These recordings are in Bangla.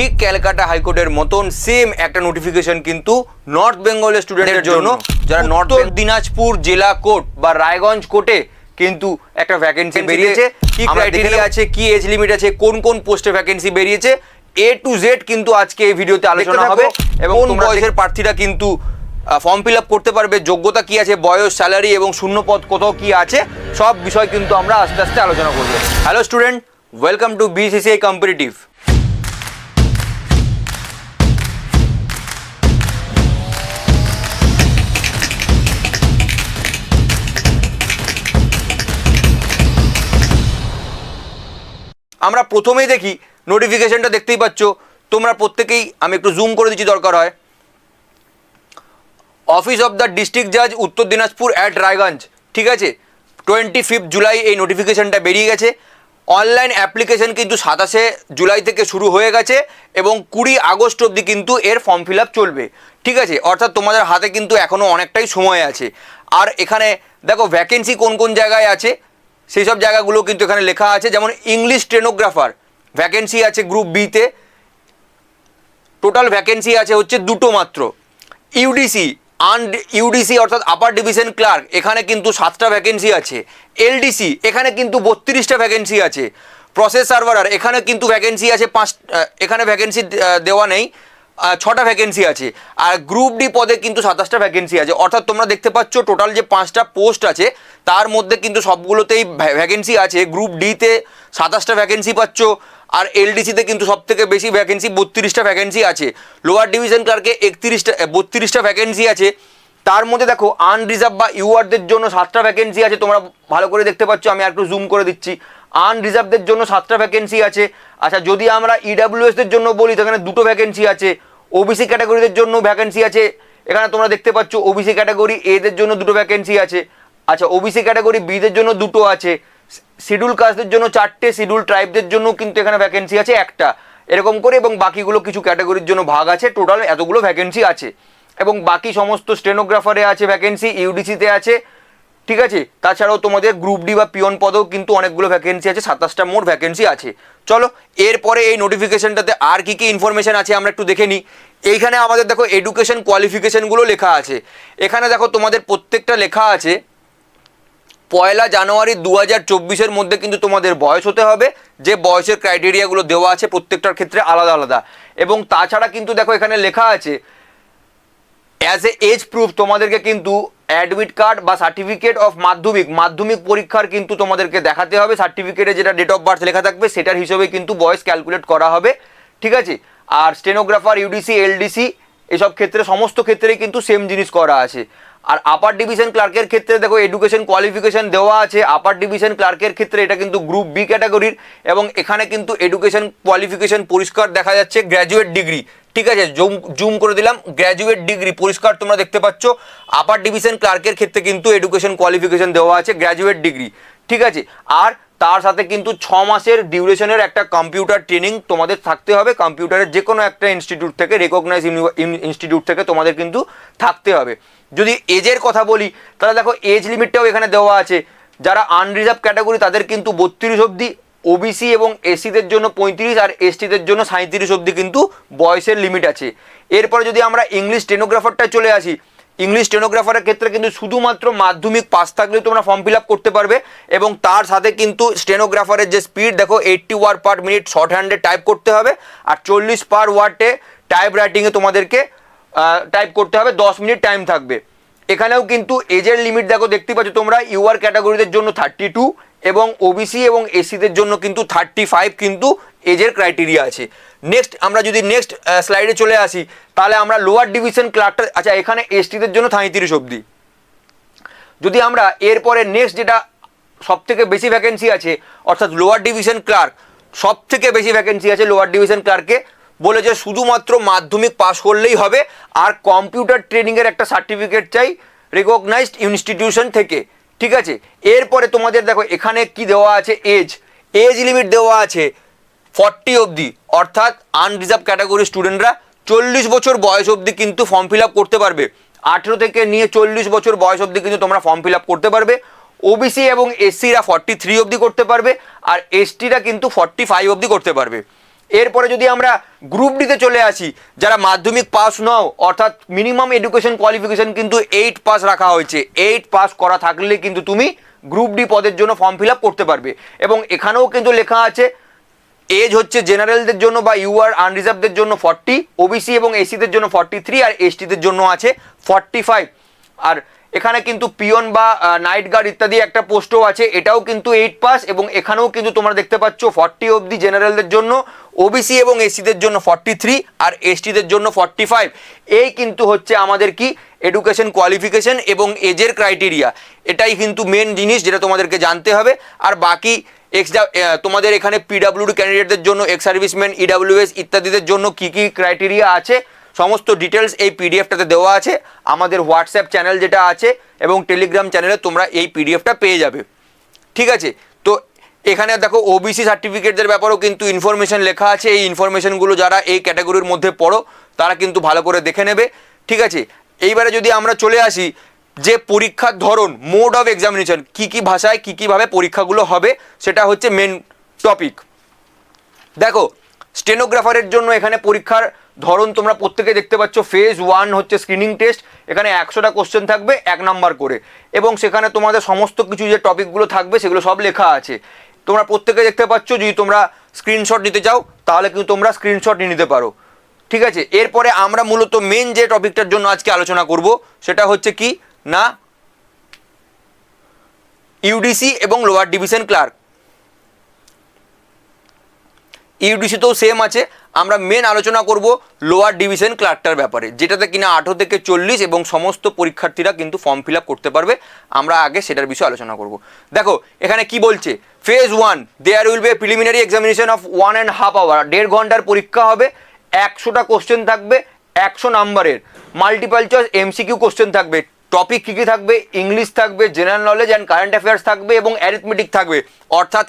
ঠিক ক্যালকাটা হাইকোর্টের মতন সেম একটা নোটিফিকেশন কিন্তু নর্থ বেঙ্গলের স্টুডেন্টের জন্য। যারা নর্থ দিনাজপুর জেলা কোর্ট বা রায়গঞ্জ কোর্টে কিন্তু একটা ভ্যাকেন্সি বেরিয়েছে। কি ক্রাইটেরিয়া আছে কি এজ লিমিট আছে কোন কোন পোস্টে ভ্যাকেন্সি বেরিয়েছে এ টু জেড কিন্তু আজকে এই ভিডিওতে আলোচনা হবে এবং কোন বয়সের প্রার্থীরা কিন্তু ফর্ম ফিল আপ করতে পারবে যোগ্যতা কি আছে বয়স স্যালারি এবং শূন্যপদ কোথাও কি আছে সব বিষয় কিন্তু আমরা আস্তে আস্তে আলোচনা করব। Hello student welcome to BCCI competitive আমরা প্রথমেই দেখি নোটিফিকেশনটা দেখতেই পাচ্ছ। তোমরা প্রত্যেকেই, আমি একটু জুম করে দিচ্ছি, দরকার হয়। অফিস অফ দ্য ডিস্ট্রিক্ট জাজ উত্তর দিনাজপুর অ্যাট রায়গঞ্জ ঠিক আছে? টোয়েন্টি ফিফথ জুলাই এই নোটিফিকেশনটা বেরিয়ে গেছে। অনলাইন অ্যাপ্লিকেশন কিন্তু সাতাশে জুলাই থেকে শুরু হয়ে গেছে এবং কুড়ি আগস্ট অবধি কিন্তু এর ফর্ম ফিল চলবে। ঠিক আছে? অর্থাৎ তোমাদের হাতে কিন্তু এখনও অনেকটাই সময় আছে। আর এখানে, দেখো ভ্যাকেন্সি কোন কোন জায়গায় আছে? সেই সব জায়গাগুলো কিন্তু এখানে লেখা আছে, যেমন ইংলিশ স্টেনোগ্রাফার ভ্যাকেন্সি আছে গ্রুপ বিতে টোটাল ভ্যাকেন্সি আছে হচ্ছে দুটো মাত্র। ইউডিসি আন ইউডিসি অর্থাৎ আপার ডিভিশন ক্লার্ক এখানে কিন্তু সাতটা ভ্যাকেন্সি আছে। এলডিসি এখানে কিন্তু বত্রিশটা ভ্যাকেন্সি আছে। প্রসেস সার্ভারার এখানে কিন্তু ভ্যাকেন্সি আছে পাঁচ এখানে ভ্যাকেন্সি দেওয়া নেই। ছটা ভ্যাকেন্সি আছে। আর গ্রুপ ডি পদে কিন্তু সাতাশটা ভ্যাকেন্সি আছে। অর্থাৎ তোমরা দেখতে পাচ্ছ টোটাল যে পাঁচটা পোস্ট আছে, তার মধ্যে কিন্তু সবগুলোতেই ভ্যাকেন্সি আছে। গ্রুপ ডিতে সাতাশটা ভ্যাকেন্সি পাচ্ছ, আর এলডিসিতে কিন্তু সব থেকে বেশি ভ্যাকেন্সি বত্রিশটা ভ্যাকেন্সি আছে। লোয়ার ডিভিশন ক্লার্কে একত্রিশটা বত্রিশটা ভ্যাকেন্সি আছে। তার মধ্যে দেখো আনরিজার্ভ বা ইউআরদের জন্য সাতটা ভ্যাকেন্সি আছে। তোমরা ভালো করে দেখতে পাচ্ছ, আমি একটু জুম করে দিচ্ছি। আনরিজার্ভদের জন্য সাতটা ভ্যাকেন্সি আছে। আচ্ছা যদি আমরা ইডাব্লিউএসদের জন্য বলি তো এখানে দুটো ভ্যাকেন্সি আছে। ওবিসি ক্যাটাগরিদের জন্য ভ্যাকেন্সি আছে। এখানে তোমরা দেখতে পাচ্ছ ওবিসি ক্যাটাগরি এদের জন্য দুটো ভ্যাকেন্সি আছে। আচ্ছা ওবিসি ক্যাটাগরি বিদের জন্য দুটো আছে। শিডিউল কাস্টদের জন্য চারটে শিডিউল ট্রাইবদের জন্য কিন্তু এখানে ভ্যাকেন্সি আছে একটা। এরকম করে এবং বাকিগুলো কিছু ক্যাটাগরির জন্য ভাগ আছে। টোটাল এতগুলো ভ্যাকেন্সি আছে। এবং বাকি সমস্ত স্টেনোগ্রাফারে আছে ভ্যাকেন্সি ইউডিসিতে আছে। ঠিক আছে? তাছাড়াও তোমাদের গ্রুপ ডি বা পিয়ন পদেও কিন্তু অনেকগুলো ভ্যাকেন্সি আছে, সাতাশটা মোট ভ্যাকেন্সি আছে। চলো, এরপরে এই নোটিফিকেশনটাতে আর কি কি ইনফরমেশন আছে আমরা একটু দেখে নিই। এইখানে আমাদের দেখো এডুকেশন কোয়ালিফিকেশনগুলো লেখা আছে। এখানে দেখো তোমাদের প্রত্যেকটা লেখা আছে। পয়লা জানুয়ারি দু হাজার চব্বিশের মধ্যে কিন্তু তোমাদের বয়স হতে হবে। যে বয়সের ক্রাইটেরিয়াগুলো দেওয়া আছে প্রত্যেকটার ক্ষেত্রে আলাদা আলাদা। এবং তাছাড়া কিন্তু দেখো এখানে লেখা আছে অ্যাজ এ এজ প্রুফ তোমাদেরকে কিন্তু অ্যাডমিট কার্ড বা সার্টিফিকেট অফ মাধ্যমিক। মাধ্যমিক পরীক্ষার কিন্তু তোমাদেরকে দেখাতে হবে। সার্টিফিকেটে যেটা ডেট অফ বার্থ লেখা থাকবে, সেটার হিসেবে কিন্তু বয়স ক্যালকুলেট করা হবে। ঠিক আছে? আর স্টেনোগ্রাফার ইউডিসি এলডিসি এসব ক্ষেত্রে, সমস্ত ক্ষেত্রেই কিন্তু সেম জিনিস করা আছে। আর আপার ডিভিশন ক্লার্কের ক্ষেত্রে দেখো এডুকেশন কোয়ালিফিকেশন দেওয়া আছে। আপার ডিভিশন ক্লার্কের ক্ষেত্রে এটা কিন্তু গ্রুপ বি ক্যাটাগরির এবং এখানে কিন্তু এডুকেশন কোয়ালিফিকেশন পরিষ্কার দেখা যাচ্ছে গ্র্যাজুয়েট ডিগ্রি ঠিক আছে, জুম জুম করে দিলাম গ্র্যাজুয়েট ডিগ্রি পরিষ্কার তোমরা দেখতে পাচ্ছ। আপার ডিভিশন ক্লার্কের ক্ষেত্রে কিন্তু এডুকেশন কোয়ালিফিকেশন দেওয়া আছে গ্র্যাজুয়েট ডিগ্রি ঠিক আছে, আর তার সাথে কিন্তু ছ মাসের ডিউরেশনের একটা কম্পিউটার ট্রেনিং তোমাদের থাকতে হবে। কম্পিউটারের যে কোনো একটা ইনস্টিটিউট থেকে রেকগনাইজ ইনস্টিটিউট থেকে তোমাদের কিন্তু থাকতে হবে। যদি এজের কথা বলি, তাহলে দেখো এজ লিমিটটাও এখানে দেওয়া আছে। যারা আনরিজার্ভ ক্যাটাগরি তাদের কিন্তু বত্রিশ অবধি ওবিসি এবং এসসিদের জন্য পঁয়ত্রিশ আর এসটিদের জন্য সাঁত্রিশ অবধি কিন্তু বয়সের লিমিট আছে। এরপরে যদি আমরা ইংলিশ স্টেনোগ্রাফারটা চলে আসি ইংলিশ স্টেনোগ্রাফারের ক্ষেত্রে কিন্তু শুধুমাত্র মাধ্যমিক পাস থাকলেও তোমরা ফর্ম ফিল করতে পারবে এবং তার সাথে কিন্তু স্টেনোগ্রাফারের যে স্পিড দেখো eighty word per minute short হ্যান্ডে type করতে হবে আর চল্লিশ পার ওয়ার্ডে টাইপ রাইটিংয়ে তোমাদেরকে টাইপ করতে হবে, দশ মিনিট টাইম থাকবে। এখানেও কিন্তু এজের লিমিট দেখো, দেখতে পাচ্ছ তোমরা ইউআর ক্যাটাগরিদের জন্য থার্টি টু এবং ওবিসি এবং এসিদের জন্য কিন্তু থার্টি ফাইভ কিন্তু এজের ক্রাইটেরিয়া আছে। নেক্সট আমরা যদি নেক্সট স্লাইডে চলে আসি, তাহলে আমরা লোয়ার ডিভিশন ক্লার্কটা আচ্ছা এখানে এসটিদের জন্য সাঁত্রিশ অবধি। যদি আমরা এরপরে নেক্সট যেটা সব থেকে বেশি ভ্যাকেন্সি আছে, অর্থাৎ লোয়ার ডিভিশন ক্লার্ক সব থেকে বেশি ভ্যাকেন্সি আছে লোয়ার ডিভিশন ক্লার্কে বলেছে শুধুমাত্র মাধ্যমিক পাস করলেই হবে, আর কম্পিউটার ট্রেনিংয়ের একটা সার্টিফিকেট চাই রেকগনাইজড ইনস্টিটিউশন থেকে। ঠিক আছে? এরপরে তোমাদের দেখো, এখানে কি দেওয়া আছে? এজ এজ লিমিট দেওয়া আছে ফর্টি অবধি। অর্থাৎ আনরিজার্ভ ক্যাটাগরি স্টুডেন্টরা চল্লিশ বছর বয়স অবধি কিন্তু ফর্ম ফিল আপ করতে পারবে। আঠেরো থেকে নিয়ে চল্লিশ বছর বয়স অবধি কিন্তু তোমরা ফর্ম ফিল আপ করতে পারবে। ওবিসি এবং এসসিরা ফর্টি থ্রি অবধি করতে পারবে। আর এসটিরা কিন্তু ফর্টি ফাইভ অবধি করতে পারবে। এরপরে যদি আমরা গ্রুপ ডিতে চলে আসি, যারা মাধ্যমিক পাস নও, অর্থাৎ মিনিমাম এডুকেশন কোয়ালিফিকেশন কিন্তু এইট পাস রাখা হয়েছে। এইট পাস করা থাকলে কিন্তু তুমি গ্রুপ ডি পদের জন্য ফর্ম ফিল করতে পারবে। এবং এখানেও কিন্তু লেখা আছে এজ হচ্ছে জেনারেলদের জন্য বা ইউআর আনরিজার্ভদের জন্য ফর্টি ওবিসি এবং এসিদের জন্য ফর্টি থ্রি আর এসটিদের জন্য আছে ফর্টি ফাইভ আর এখানে কিন্তু পিয়ন বা নাইট গার্ড ইত্যাদি একটা পোস্টও আছে, এটাও কিন্তু এইট পাস এবং এখানেও কিন্তু তোমরা দেখতে পাচ্ছ ফর্টি অবধি জেনারেলদের জন্য ওবিসি এবং এসিদের জন্য ফর্টি থ্রি আর এসটিদের জন্য ফর্টি ফাইভ এই কিন্তু হচ্ছে আমাদের কি? এডুকেশন কোয়ালিফিকেশন এবং এজের ক্রাইটেরিয়া এটাই কিন্তু মেন জিনিস যেটা তোমাদেরকে জানতে হবে। আর বাকি এক্স তোমাদের এখানে পিডাব্লিউডি ক্যান্ডিডেটদের জন্য এক্স সার্ভিসম্যান ইডাব্লিউএস ইত্যাদিদের জন্য কী কী ক্রাইটেরিয়া আছে সমস্ত ডিটেলস এই পিডিএফটাতে দেওয়া আছে। আমাদের হোয়াটসঅ্যাপ চ্যানেল যেটা আছে এবং টেলিগ্রাম চ্যানেলে তোমরা এই পিডিএফটা পেয়ে যাবে। ঠিক আছে? তো এখানে দেখো ওবিসি সার্টিফিকেটদের ব্যাপারেও কিন্তু ইনফরমেশন লেখা আছে। এই ইনফরমেশনগুলো যারা এই ক্যাটাগরির মধ্যে পড়ো, তারা কিন্তু ভালো করে দেখে নেবে। ঠিক আছে? এইবারে যদি আমরা চলে আসি, যে পরীক্ষার ধরন মোড অফ এক্সামিনেশন কী কী ভাষায় কী কীভাবে পরীক্ষাগুলো হবে, সেটা হচ্ছে মেন টপিক দেখো স্টেনোগ্রাফারের জন্য এখানে পরীক্ষার ধরন তোমরা প্রত্যেকে দেখতে পাচ্ছ। ফেজ ওয়ান হচ্ছে স্ক্রিনিং টেস্ট এখানে একশোটা কোশ্চেন থাকবে, এক নাম্বার করে। এবং সেখানে তোমাদের সমস্ত কিছু যে টপিকগুলো থাকবে, সেগুলো সব লেখা আছে। তোমরা প্রত্যেকে দেখতে পাচ্ছ, যদি তোমরা স্ক্রিনশট নিতে চাও, তাহলে কিন্তু তোমরা স্ক্রিনশট নিয়ে নিতে পারো। ঠিক আছে? এরপরে আমরা মূলত মেন যে টপিকটার জন্য আজকে আলোচনা করব, সেটা হচ্ছে কি? না? ইউডিসি এবং লোয়ার ডিভিশন ক্লার্ক ইউডিসিতেও সেম আছে। আমরা মেন আলোচনা করব লোয়ার ডিভিশন ক্লার্কটার ব্যাপারে, যেটাতে কিনা আঠেরো থেকে চল্লিশ এবং সমস্ত পরীক্ষার্থীরা কিন্তু ফর্ম ফিল করতে পারবে। আমরা আগে সেটার বিষয়ে আলোচনা করব। দেখো, এখানে কি বলছে? Phase one there will be preliminary examination of one and half hour দেড় ঘণ্টার পরীক্ষা হবে, একশোটা কোশ্চেন থাকবে, একশো নাম্বারের। মাল্টিপাল চয়েস এমসিকিউ কোশ্চেন থাকবে টপিক কী কী থাকবে ইংলিশ থাকবে general knowledge and current affairs থাকবে এবং অ্যারিথমেটিক থাকবে। অর্থাৎ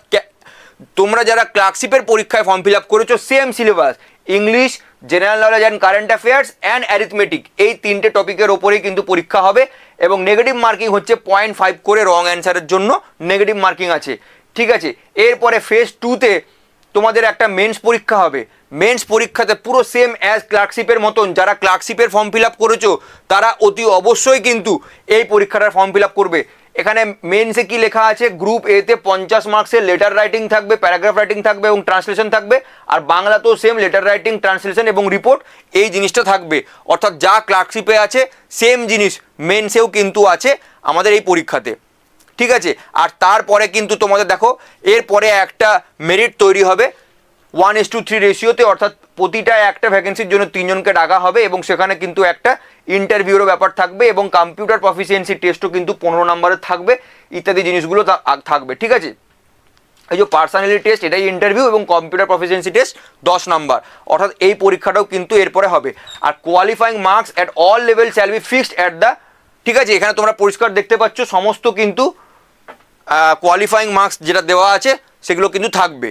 তোমরা যারা ক্লার্কশিপের পরীক্ষায় ফর্ম ফিল আপ করেছ same syllabus English general knowledge and current affairs and arithmetic এই তিনটে টপিকের ওপরেই কিন্তু পরীক্ষা হবে এবং নেগেটিভ মার্কিং হচ্ছে পয়েন্ট ফাইভ করে রং অ্যান্সারের জন্য নেগেটিভ মার্কিং আছে। ঠিক আছে? এরপরে ফেজ টুতে তোমাদের একটা মেন্স পরীক্ষা হবে। মেন্স পরীক্ষাতে পুরো সেম অ্যাজ ক্লার্কশিপের মতন যারা ক্লার্কশিপের ফর্ম ফিল আপ করেছ, তারা অতি অবশ্যই কিন্তু এই পরীক্ষাটার ফর্ম ফিল আপ করবে। এখানে মেন্সে কি লেখা আছে? গ্রুপ এতে পঞ্চাশ মার্কসের লেটার রাইটিং থাকবে প্যারাগ্রাফ রাইটিং থাকবে এবং ট্রান্সলেশন থাকবে। আর বাংলাতেও সেম লেটার রাইটিং ট্রান্সলেশন এবং রিপোর্ট এই জিনিসটা থাকবে। অর্থাৎ যা ক্লার্কশিপে আছে সেম জিনিস মেন্সেও কিন্তু আছে আমাদের এই পরীক্ষাতে। ঠিক আছে? আর তারপরে কিন্তু তোমাদের দেখো, এরপরে একটা মেরিট তৈরি হবে। ওয়ান এস টু থ্রি রেশিওতে অর্থাৎ প্রতিটা একটা ভ্যাকেন্সির জন্য তিনজনকে ডাকা হবে এবং সেখানে কিন্তু একটা ইন্টারভিউরও ব্যাপার থাকবে এবং কম্পিউটার প্রফিসিয়েন্সি টেস্টও কিন্তু পনেরো নম্বরের থাকবে, ইত্যাদি জিনিসগুলো থাকবে, ঠিক আছে? এই যে পার্সোনালিটি টেস্ট এটাই ইন্টারভিউ এবং কম্পিউটার প্রফিসিয়েন্সি টেস্ট দশ নম্বর, অর্থাৎ এই পরীক্ষাটাও কিন্তু এরপরে হবে। আর qualifying marks at all level shall be fixed at the ঠিক আছে? এখানে তোমরা পরিষ্কার দেখতে পাচ্ছ, সমস্ত কিন্তু কোয়ালিফাইং মার্কস যেটা দেওয়া আছে, সেগুলো কিন্তু থাকবে।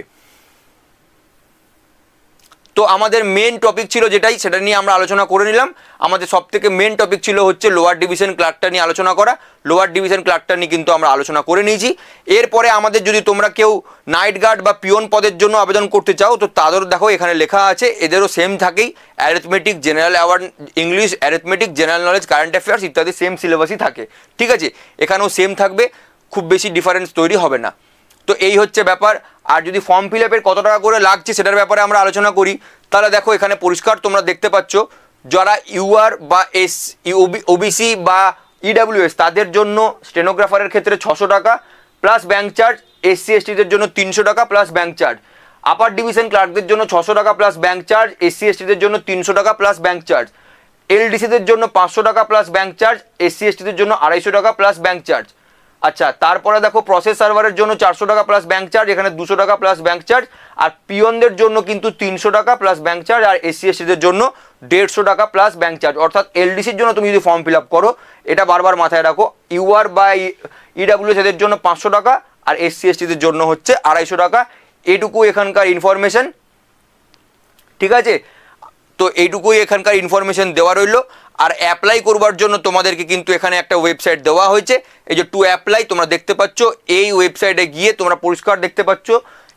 তো আমাদের মেন টপিক ছিল যেটাই, সেটা নিয়ে আমরা আলোচনা করে নিলাম। আমাদের সব থেকে মেন টপিক ছিল হচ্ছে লোয়ার ডিভিশন ক্লার্কটা নিয়ে আলোচনা করা। লোয়ার ডিভিশন ক্লার্কটা নিয়ে কিন্তু আমরা আলোচনা করে নিয়েছি। এরপরে আমাদের যদি তোমরা কেউ নাইট গার্ড বা পিয়ন পদের জন্য আবেদন করতে চাও, তো তাদেরও দেখো এখানে লেখা আছে, এদেরও সেম থাকেই। Arithmetic general award English arithmetic general knowledge current affairs ইত্যাদি সেম সিলেবাসই থাকে। ঠিক আছে? এখানেও সেম থাকবে, খুব বেশি ডিফারেন্স তৈরি হবে না। তো এই হচ্ছে ব্যাপার। আর যদি ফর্ম ফিল আপের কত টাকা করে লাগছে সেটার ব্যাপারে আমরা আলোচনা করি। তাহলে দেখো, এখানে পরিষ্কার তোমরা দেখতে পাচ্ছ, যারা ইউআর বা এস ওবিসি বা ইডাব্লিউএস তাদের জন্য স্টেনোগ্রাফারের ক্ষেত্রে ছশো টাকা প্লাস ব্যাঙ্ক চার্জ এসসি এসটিদের জন্য তিনশো টাকা plus bank charge upper division ক্লার্কদের জন্য ছশো টাকা প্লাস ব্যাঙ্ক চার্জ এসসি এসটিদের জন্য তিনশো টাকা প্লাস ব্যাঙ্ক চার্জ এলডিসিদের জন্য পাঁচশো টাকা প্লাস ব্যাঙ্ক চার্জ এসসি এসটিদের জন্য আড়াইশো টাকা প্লাস ব্যাঙ্ক চার্জ আচ্ছা তারপরে দেখো প্রসেস সার্ভারের জন্য চারশো টাকা প্লাস ব্যাঙ্ক চার্জ এখানে দুশো টাকা প্লাস ব্যাঙ্ক চার্জ আর পিয়নদের জন্য কিন্তু তিনশো টাকা প্লাস ব্যাঙ্ক চার্জ আর এসসি এসটিদের জন্য দেড়শো টাকা প্লাস ব্যাঙ্ক চার্জ অর্থাৎ এলডিসির জন্য তুমি যদি ফর্ম ফিল আপ করো, এটা বারবার মাথায় রাখো ইউআর বা ইডাব্লিউএস এদের জন্য পাঁচশো টাকা, আর এসসি এসটিদের জন্য হচ্ছে আড়াইশো টাকা। এটুকু এখানকার ইনফরমেশন ঠিক আছে? তো এইটুকুই এখানকার ইনফরমেশন দেওয়া রইল। আর অ্যাপ্লাই করবার জন্য তোমাদেরকে কিন্তু এখানে একটা ওয়েবসাইট দেওয়া হয়েছে। এই যে টু অ্যাপ্লাই তোমরা দেখতে পাচ্ছ, এই ওয়েবসাইটে গিয়ে তোমরা পরিষ্কার দেখতে পাচ্ছ,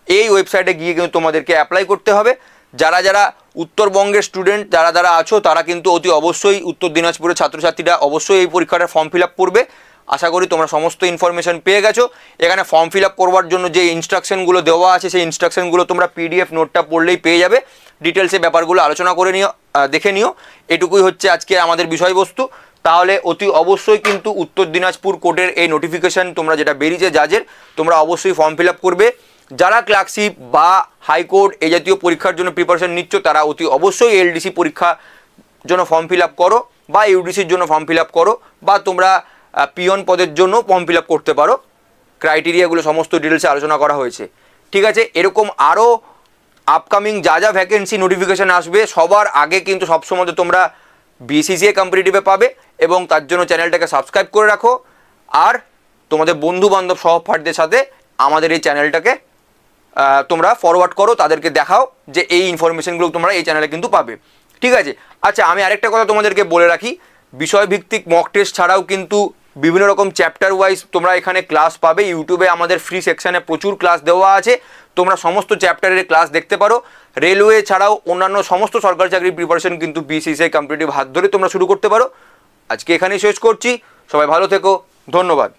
এই ওয়েবসাইটে গিয়ে কিন্তু তোমাদেরকে অ্যাপ্লাই করতে হবে। যারা যারা উত্তরবঙ্গের স্টুডেন্ট যারা যারা আছো, তারা কিন্তু অতি অবশ্যই উত্তর দিনাজপুরের ছাত্রছাত্রীরা অবশ্যই এই পরীক্ষাটার ফর্ম ফিল আপ করবে। আশা করি তোমরা সমস্ত ইনফরমেশন পেয়ে গেছো। এখানে ফর্ম ফিল আপ করবার জন্য যে ইনস্ট্রাকশনগুলো দেওয়া আছে, সেই ইনস্ট্রাকশনগুলো তোমরা পিডিএফ নোটটা পড়লেই পেয়ে যাবে। ডিটেলসে ব্যাপারগুলো আলোচনা করে নিও দেখে নিও। এটুকুই হচ্ছে আজকে আমাদের বিষয়বস্তু। তাহলে অতি অবশ্যই কিন্তু উত্তর দিনাজপুর কোর্টের এই নোটিফিকেশন তোমরা যেটা বেরিয়েছে জাজের তোমরা অবশ্যই ফর্ম ফিল আপ করবে। যারা ক্লার্কশিপ বা হাইকোর্ট এই জাতীয় পরীক্ষার জন্য প্রিপারেশন নিচ্ছ, তারা অতি অবশ্যই এলডিসি পরীক্ষা জন্য ফর্ম ফিল আপ করো বা ইউডিসির জন্য ফর্ম ফিল আপ করো। বা তোমরা পিয়ন পদের জন্য ফর্ম ফিল আপ করতে পারো। ক্রাইটেরিয়াগুলো সমস্ত ডিটেলসে আলোচনা করা হয়েছে। ঠিক আছে, এরকম আরও আপকামিং যা যা ভ্যাকেন্সি নোটিফিকেশান আসবে, সবার আগে কিন্তু সবসময় তোমরা বিসিসিআই কম্পিটিটিভে পাবে এবং তার জন্য চ্যানেলটাকে সাবস্ক্রাইব করে রাখো। আর তোমাদের বন্ধু বান্ধব সহপাঠীদের সাথে আমাদের এই চ্যানেলটাকে তোমরা ফরওয়ার্ড করো, তাদেরকে দেখাও যে এই ইনফরমেশনগুলো তোমরা এই চ্যানেলে কিন্তু পাবে। ঠিক আছে আচ্ছা আমি আরেকটা কথা তোমাদেরকে বলে রাখি। বিষয়ভিত্তিক মক টেস্ট ছাড়াও কিন্তু বিভিন্ন রকম চ্যাপ্টার ওয়াইজ তোমরা এখানে ক্লাস পাবে। ইউটিউবে আমাদের ফ্রি সেকশানে প্রচুর ক্লাস দেওয়া আছে। তোমরা সমস্ত চ্যাপ্টারের ক্লাস দেখতে পারো। রেলওয়ে ছাড়াও অন্যান্য সমস্ত সরকারি চাকরির প্রিপারেশন কিন্তু বিসিসিআই কম্পিটিটিভ হাত ধরে তোমরা শুরু করতে পারো। আজকে এখানেই শেষ করছি। সবাই ভালো থেকো। ধন্যবাদ।